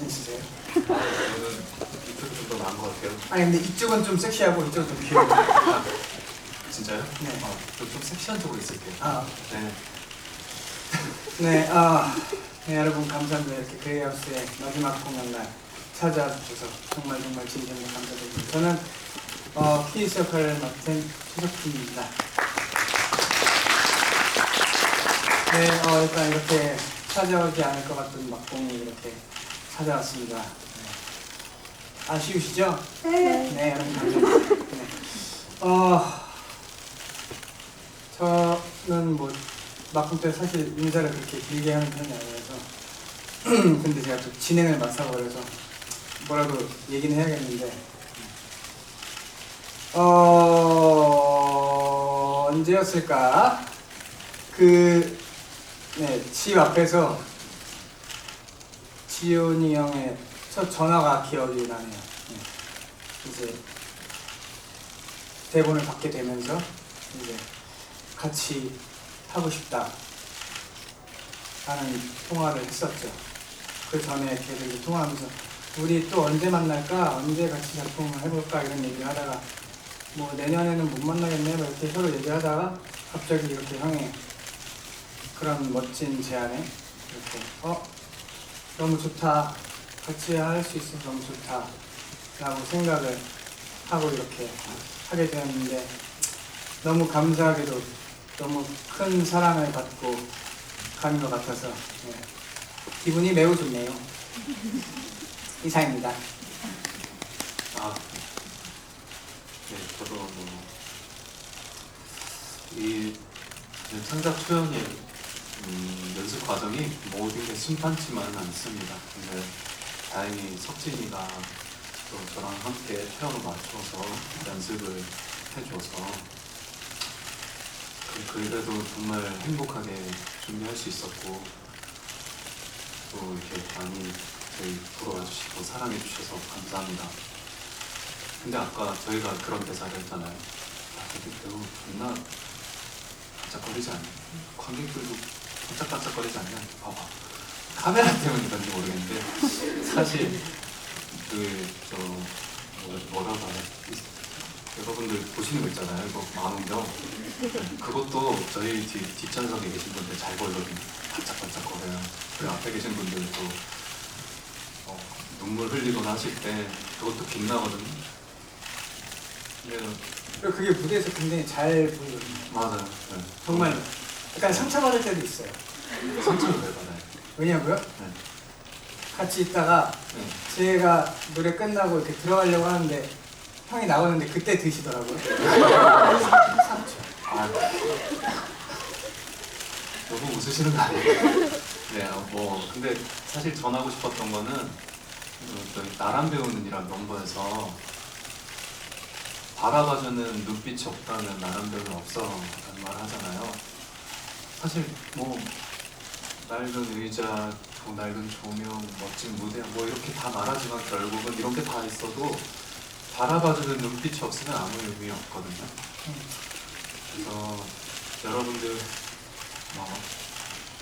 사진 있으세요? 이쪽이 좀더 나은 것 같아요. 아니 근데 이쪽은 좀 섹시하고 이쪽은 좀 귀여워. 진짜요? 네. 어, 저좀 섹시한 쪽으로 있을게요. 아, 네. 네, 아, 네, 여러분 감사합니다. 이렇게 그레이하우스의 마지막 공연 날 찾아주셔서 정말 정말 진심으로 감사드립니다. 저는 어, 키스 역할을 맡은 최석희입니다. 네, 어, 일단 이렇게 찾아오지 않을 것 같은 막공이 이렇게 찾아왔습니다. 네. 아쉬우시죠? 네. 네, 여러분. 네. 어, 저는 뭐 막공 때 사실 인사를 그렇게 길게 하는 편이 아니라서 근데 제가 또 진행을 맡아버려서 뭐라도 얘기는 해야겠는데 어 언제였을까 그 네 집 앞에서 지훈이 형의 첫 전화가 기억이 나네요. 네. 이제 대본을 받게 되면서 이제 같이 하고 싶다 하는 통화를 했었죠. 그 전에 계속 통화하면서 우리 또 언제 만날까? 언제 같이 작품을 해볼까? 이런 얘기를 하다가 뭐 내년에는 못 만나겠네? 뭐 이렇게 서로 얘기하다가 갑자기 이렇게 형의 그런 멋진 제안에 이렇게 어? 너무 좋다. 같이 할 수 있어서 너무 좋다. 라고 생각을 하고 이렇게 하게 되었는데 너무 감사하게도 너무 큰 사랑을 받고 가는 것 같아서 네. 기분이 매우 좋네요. 이상입니다. 아, 네, 저도 뭐, 이 창작 초연의 음, 연습 과정이 모든 게 심판치만은 않습니다. 근데 다행히 석진이가 또 저랑 함께 태연을 맞춰서 연습을 해줘서 그- 그래도 정말 행복하게 준비할 수 있었고 또 이렇게 많이 저희 보러 와 주시고 사랑해 주셔서 감사합니다. 근데 아까 저희가 그런 대사를 했잖아요. 아, 저기 배우 존나 반짝거리지 않냐? 관객들도 반짝반짝거리지 않냐? 봐봐. 카메라 때문인지 모르겠는데 사실 그저 뭐라고 하냐? 여러분들 보시는 거 있잖아요. 이거 망원경. 그것도 저희 뒤, 뒷좌석에 계신 분들 잘 보이거든요. 반짝반짝 거려요. 그리고 앞에 계신 분들도 어, 눈물 흘리거나 하실 때 그것도 빛나거든요. 네, 그게 무대에서 굉장히 잘 보이거든요. 맞아요. 네. 정말 약간 상처받을 때도 있어요. 상처를 왜 받아요? 왜냐고요? 네. 같이 있다가 네. 제가 노래 끝나고 이렇게 들어가려고 하는데 형이 나오는데 그때 드시더라고요. 상처. 아, 너무 웃으시는 거 아니에요? 네, 어, 뭐 근데 사실 전하고 싶었던 거는 그 저희 나란 배우는이란 넘버에서 바라봐주는 눈빛이 없다면 나란 배우는 없어 라는 말 하잖아요. 사실 뭐 낡은 의자, 조- 낡은 조명, 멋진 무대 뭐 이렇게 다 말하지만 결국은 이렇게 다 있어도 바라봐주는 눈빛이 없으면 아무 의미 없거든요. 그래서 여러분들 뭐,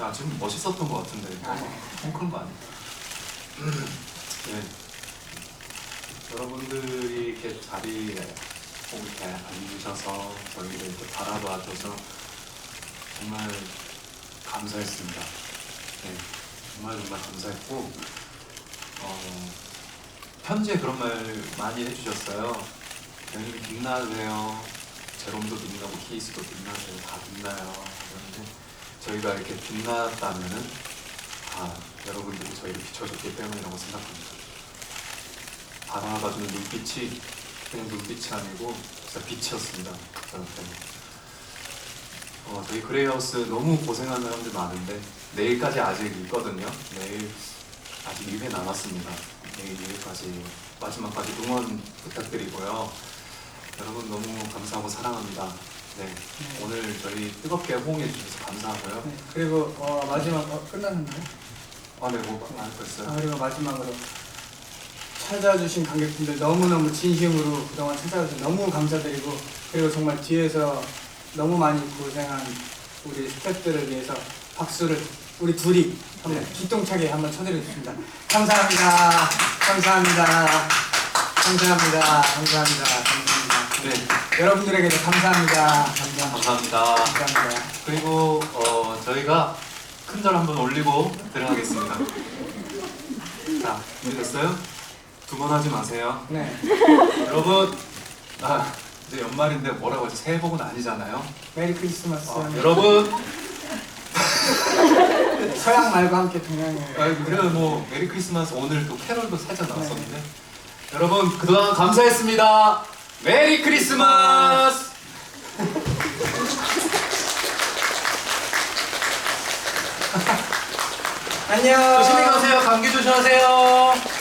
야 지금 멋있었던 것 같은데. 어, 그런 거 아니에요? 네. 여러분들이 이렇게 자리에 꼭 이렇게 앉으셔서 저희를 이렇게 바라봐줘서 정말 감사했습니다. 네, 정말 정말 감사했고 어, 편지에 그런 말 많이 해주셨어요. 연입이 빛나세요. 제롬도 빛나고 키스도 빛나세요. 다 빛나요. 그런데 저희가 이렇게 빛났다면은 아 여러분들이 저희를 비춰줬기 때문이라고 생각합니다. 바라봐주는 눈빛이 그냥 눈빛이 아니고 진짜 빛이었습니다. 저한테. 어, 저희 그레이하우스 너무 고생하는 사람들 많은데 내일까지 아직 있거든요. 내일 아직 2회 남았습니다. 내일 2회까지 마지막까지 응원 부탁드리고요. 여러분 너무 감사하고 사랑합니다. 네, 오늘 저희 뜨겁게 호응해 주셔서 감사하고요. 네, 그리고 어, 마지막 어, 끝났나요? 아, 네, 뭐안 했어요. 아, 그리고 마지막으로 찾아주신 관객분들 너무너무 진심으로 그동안 찾아주셔서 너무 감사드리고 그리고 정말 뒤에서 너무 많이 고생한 우리 스태프들을 위해서 박수를 우리 둘이 한번 기똥차게 한번 쳐드려 주십니다. 감사합니다. 감사합니다. 감사합니다. 감사합니다. 감사합니다. 네, 여러분들에게도 감사합니다. 감사합니다. 감사합니다. 감사합니다. 그리고 어, 저희가 큰절 한번 올리고 들어가겠습니다. 자, 준비됐어요? 두 번 하지 마세요. 네. 여러분, 아, 이제 연말인데 뭐라고 하지? 새해 복은 아니잖아요. 메리 크리스마스. 어, 여러분, 서양 말과 함께 동양을. 아, 그래 뭐 메리 크리스마스 오늘 또 캐럴도 살짝 나왔었는데 여러분 그동안 감사했습니다. 메리 크리스마스. 안녕. 조심히 가세요. 감기 조심하세요.